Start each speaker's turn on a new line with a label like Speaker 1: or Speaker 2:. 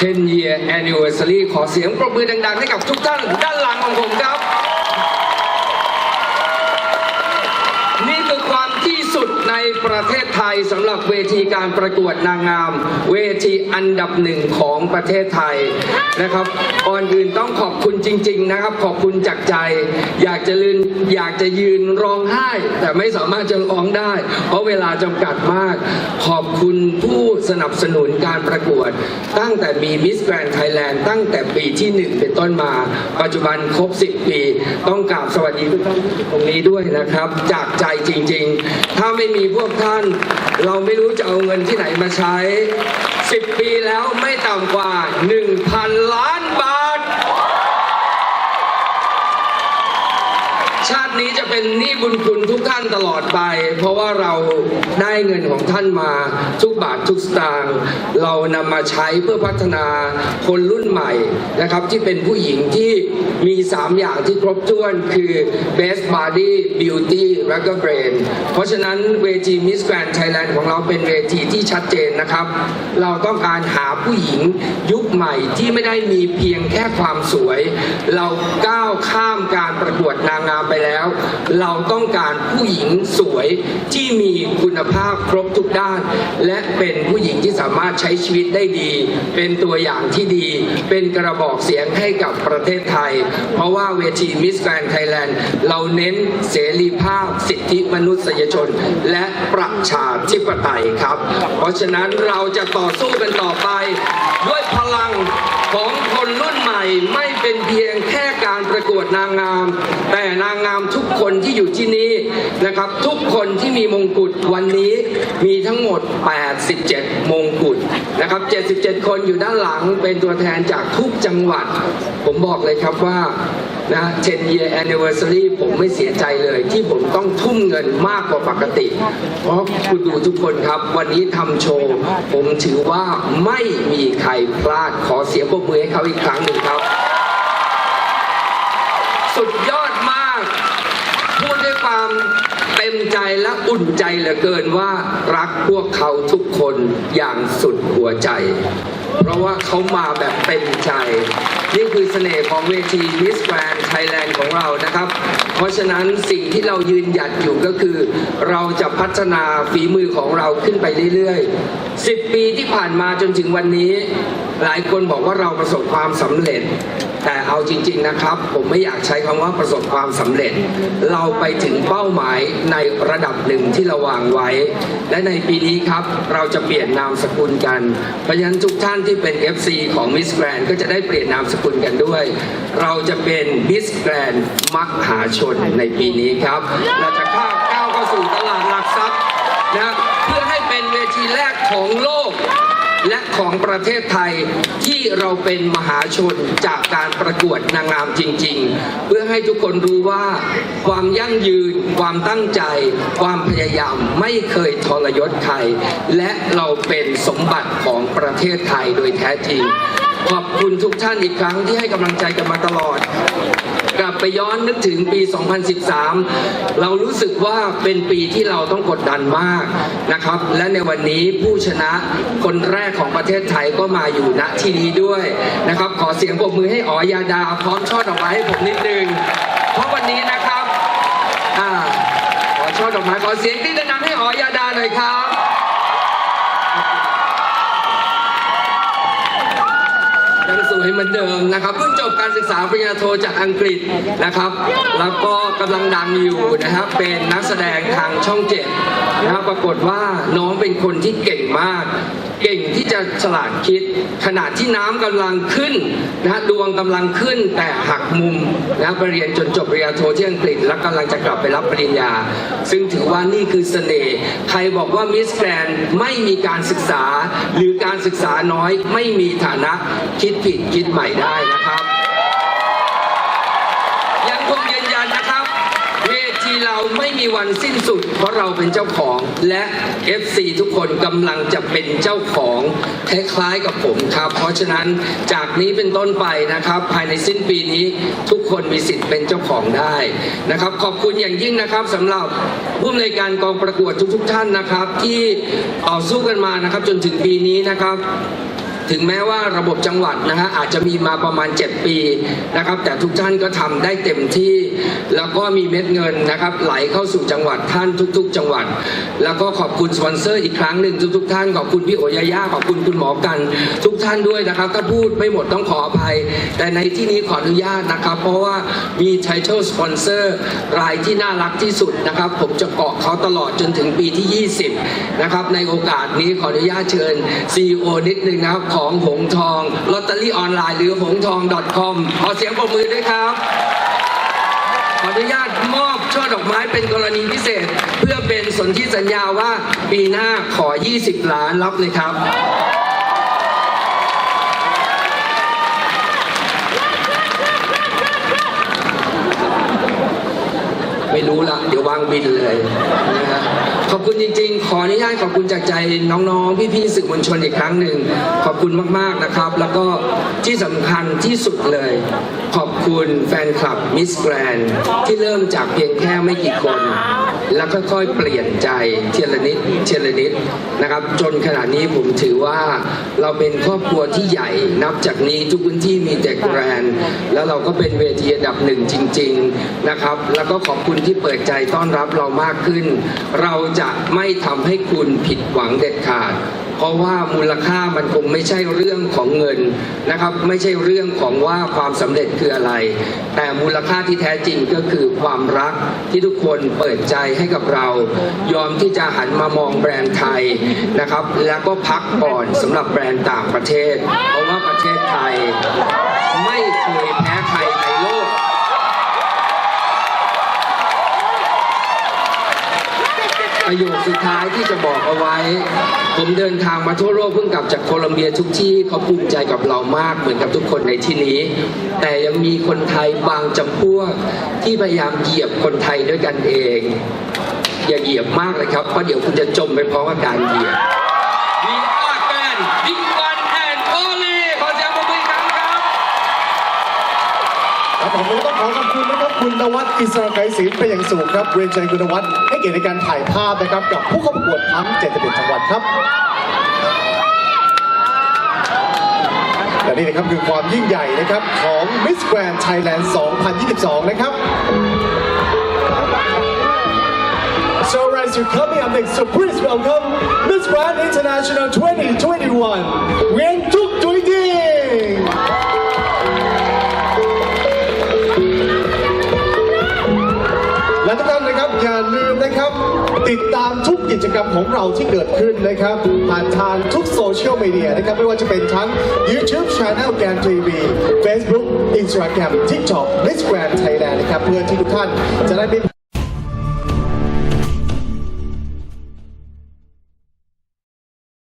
Speaker 1: 10 year anniversary ขอเสียงปรบมือดังๆ ให้กับทุกท่านด้านหลังของผมครับ นี่คือความที่สุดใน ประเทศไทยสำหรับเวทีการประกวดนางงาม เวทีอันดับหนึ่งของประเทศไทยนะครับก่อนอื่นต้องขอบคุณจริง ๆ นะครับ ขอบคุณจากใจ อยากจะลืนอยากจะยืนร้องไห้ แต่ไม่สามารถจะร้องได้ เพราะเวลาจำกัดมาก ขอบคุณผู้สนับสนุนการประกวด ตั้งแต่มีมิสแกรน n d ไทยแลนด์ตั้งแต่ปีที่หนึ่งเป็นต้นมา ปัจจุบันครบ 10 ปี ต้องกราบสวัสดีทุกท่านตรงนี้ด้วยนะครับ จากใจจริง ๆ ถ้าไม่มีพวกท่าน เราไม่รู้จะเอาเงินที่ไหนมาใช้ 10 ปีแล้วไม่ต่ำกว่า 1,000 ล้านบาท ชาติ นี้จะเป็นหนี้บุญคุณทุกท่านตลอดไป เพราะว่าเราได้เงินของท่านมาทุกบาททุกสตางค์เรานำมาใช้เพื่อพัฒนาคนรุ่นใหม่นะครับ ที่เป็นผู้หญิงที่มี 3 อย่างที่ครบถ้วนคือ best body beauty และก็ brain เพราะฉะนั้นเวที Miss Grand Thailand ของเราเป็นเวทีที่ชัดเจนนะครับ เราต้องการหาผู้หญิงยุคใหม่ที่ไม่ได้มีเพียงแค่ความสวย เราก้าวข้ามการประกวดนางงามไปแล้วเราต้องการผู้หญิงสวยที่มีคุณภาพครบทุกด้าน และเป็นผู้หญิงที่สามารถใช้ชีวิตได้ดี เป็นตัวอย่างที่ดี เป็นกระบอกเสียงให้กับประเทศไทย เพราะว่าเวที Miss Grand Thailand เราเน้นเสรีภาพสิทธิมนุษยชน และประชาธิปไตยครับ เพราะฉะนั้นเราจะต่อสู้กันต่อไป ด้วยพลังของคนรุ่นใหม่ ไม่เป็นเพียงแค่การประกวดนางงาม แต่นางงามทุกคนที่อยู่ที่นี่นะครับ ทุกคนที่มีมงกุฎวันนี้มีทั้งหมด 87 มงกุฎนะครับ 77 คนอยู่ด้านหลังเป็นตัวแทนจากทุกจังหวัด ผมบอกเลยครับว่า นะ 10 year anniversary ผมไม่เสียใจเลย ที่ผมต้องทุ่มเงินมากกว่าปกติ เพราะคุณดูทุกคนครับ วันนี้ทำโชว์ ผมถือว่าไม่มีใครพลาดขอเสียงปรบมือให้เขาอีกครั้งหนึ่งครับ สุดยอดมาก พูดด้วยความเต็มใจและอุ่นใจเหลือเกินว่ารักพวกเขาทุกคนอย่างสุดหัวใจ เพราะว่าเขามาแบบเต็มใจ นี่คือเสน่ห์ของเวที Miss Grand Thailand ของเรานะครับ เพราะฉะนั้นสิ่งที่เรายืนหยัดอยู่ก็คือ เราจะพัฒนาฝีมือของเราขึ้นไปเรื่อยๆ 10 ปีที่ผ่านมาจนถึงวันนี้ หลายคนบอกว่าเราประสบความสำเร็จ แต่เอาจริง ๆนะครับ ผมไม่อยากใช้คำว่าประสบความสำเร็จ เราไปถึงเป้าหมายในระดับหนึ่งที่เราวางไว้ และในปีนี้ครับเราจะเปลี่ยนนามสกุลกัน เพราะฉะนั้นทุกท่านที่เป็น FC ของ Miss Grand ก็จะได้เปลี่ยนนามสกุลกันด้วย เราจะเป็น Miss Grand มักหาชนในปีนี้ครับ เราจะก้าวก้าวเข้าสู่ตลาดหลักทรัพย์นะเพื่อให้เป็นเวทีแรกของโลก และของประเทศไทยที่เราเป็นมหาชนจากการประกวดนางงามจริง ๆ เพื่อให้ทุกคนรู้ว่า ความยั่งยืน ความตั้งใจ ความพยายามไม่เคยทรยศใครและเราเป็นสมบัติของประเทศไทยโดยแท้จริง ขอบคุณทุกท่านอีกครั้งที่ให้กำลังใจกันมาตลอด กลับไปย้อนนึกถึงปี 2013 เรารู้สึกว่าเป็นปีที่เราต้องกดดันมากนะครับ และในวันนี้ผู้ชนะคนแรกของประเทศไทยก็มาอยู่ณที่นี้ด้วยนะครับ ขอเสียงปรบมือให้อ๋อยาดา พร้อมช่อดอกไม้ให้ผมนิดนึง เพราะวันนี้นะครับอขอช่อดอกไม้ขอเสียงที่ดังๆให้อ๋อยาดาหน่อยครับ ยังสวย เหมือนเดิมนะครับเพิ่งจบการศึกษาปริญญาโทจากอังกฤษนะครับ แล้วก็กำลังดังอยู่นะครับเป็นนักแสดงทางช่องเจ็ดนะครับปรากฏว่าน้องเป็นคนที่เก่งมาก เก่งที่จะฉลาดคิด ขณะที่น้ำกำลังขึ้นนะฮะดวงกำลังขึ้นแต่หักมุมนะไปเรียนจนจบปริญญาโทที่อังกฤษ แล้วกำลังจะกลับไปรับปริญญา ซึ่งถือว่านี่คือเสน่ห์ใครบอกว่ามิสแกรนไม่มีการศึกษา หรือการศึกษาน้อยไม่มีฐานะคิดผิดคิดใหม่ได้นะครับ ยังคงยืนยันนะครับ เวทีเราไม่มีวันสิ้นสุด เพราะเราเป็นเจ้าของและ FC ทุกคนกำลังจะเป็นเจ้าของคล้ายๆกับผมครับ เพราะฉะนั้นจากนี้เป็นต้นไปนะครับ ภายในสิ้นปีนี้ทุกคนมีสิทธิ์เป็นเจ้าของได้นะครับ ขอบคุณอย่างยิ่งนะครับสำหรับผู้อำนวยการกองประกวดทุกๆ ท่านนะครับ ที่ต่อสู้กันมานะครับ จนถึงปีนี้นะครับ ถึงแม้ว่าระบบจังหวัดนะฮะอาจจะมีมาประมาณ 7 ปีนะครับ แต่ทุกท่านก็ทำได้เต็มที่ แล้วก็มีเม็ดเงินนะครับ ไหลเข้าสู่จังหวัดท่านทุก ๆ จังหวัด แล้วก็ขอบคุณสปอนเซอร์อีกครั้งหนึ่งทุก ๆ ท่านขอบคุณพี่โอยาย่าขอบคุณคุณหมอกันทุก ท่านด้วยนะครับ ถ้าพูดไม่หมดต้องขออภัย แต่ในที่นี้ขออนุญาตนะครับ เพราะว่ามีไทเ l ลสปอนเซอร์รายที่น่ารักที่สุดนะครับ ผมจะเกาะเขาตลอดจนถึงปีที่ 20 นะครับ ในโอกาสนี้ขออนุญาตเชิญ CEO นิดนึงนะครับ ของหงทองลอตเตอรี่ออนไลน์หรือหงทอง .com ขอเสียงปรบมือด้วยครับขออนุญาตมอบช่อดอกไม้เป็นกรณีพิเศษ เพื่อเป็นสนธิสัญญาว่าปีหน้าขอ 20 ล้านรับเลยครับ รู้ละเดี๋ยววางบินเลยนะฮะ ขอบคุณจริง ๆ ขออนุญาตขอบคุณจากใจน้องๆ พี่ๆสื่อมวลชนอีกครั้งหนึ่ง ขอบคุณมากๆนะครับ แล้วก็ที่สำคัญที่สุดเลย ขอบคุณแฟนคลับมิสแกรนที่เริ่มจากเพียงแค่ไม่กี่คน แล้วค่อยๆเปลี่ยนใจเทียละนิดเทียละนิดนะครับ จนขณะนี้ผมถือว่าเราเป็นครอบครัวที่ใหญ่นับจากนี้ทุกพื้นที่มีแต่แกรนแล้วเราก็เป็นเวทีอันดับหนึ่งจริง ๆนะครับ แล้วก็ขอบคุณที่เปิดใจต้อนรับเรามากขึ้น เราจะะไม่ทำให้คุณผิดหวังเด็ดขาด เพราะว่ามูลค่ามันคงไม่ใช่เรื่องของเงินนะครับ ไม่ใช่เรื่องของว่าความสำเร็จคืออะไร แต่มูลค่าที่แท้จริงก็คือความรักที่ทุกคนเปิดใจให้กับเรา ยอมที่จะหันมามองแบรนด์ไทยนะครับ แล้วก็พักก่อนสำหรับแบรนด์ต่างประเทศ เพราะว่าประเทศไทย ไม่เคยแพ้ใครในโลก ประโยคสุดท้ายที่จะบอกเอาไว้ ผมเดินทางมาทั่วโลกเพิ่งกลับจากโคลัมเบียทุกที่เขาภูมิใจกับเรามากเหมือนกับทุกคนในที่นี้ แต่ยังมีคนไทยบางจำพวกที่พยายามเหยียบคนไทยด้วยกันเอง อย่าเหยียบมากเลยครับเพราะเดี๋ยวคุณจะจมไปพร้อมกับการเหยียบ We are fan the one and only ขอเสียงปรบมืออีกครั้งครับ
Speaker 2: ครับ ผมก็ต้องขอขอบคุณนะครับคุณนวัดอิสระไกรศิลป์เป็นอย่างสูงครับเรียนเชิญคุณนวัดให้เกียรติในการถ่ายภาพนะครับกับผู้เข้าประกวดทั้ง71จังหวัดครับและนี่นะครับคือความยิ่งใหญ่นะครับของ Miss Grand Thailand 2022 นะครับ So as you're coming up next, so please welcome Miss Grand International 2021, Nguyen Trúc อย่าลืมนะครับ ติดตามทุกกิจกรรมของเราที่เกิดขึ้นนะครับ ผ่านทางทุกโซเชียลมีเดียนะครับ ไม่ว่าจะเป็นทั้ง YouTube Channel แกนทีวี Facebook Instagram TikTok Instagram Thailand นะครับ เพื่อที่ทุกท่านจะได้ไม่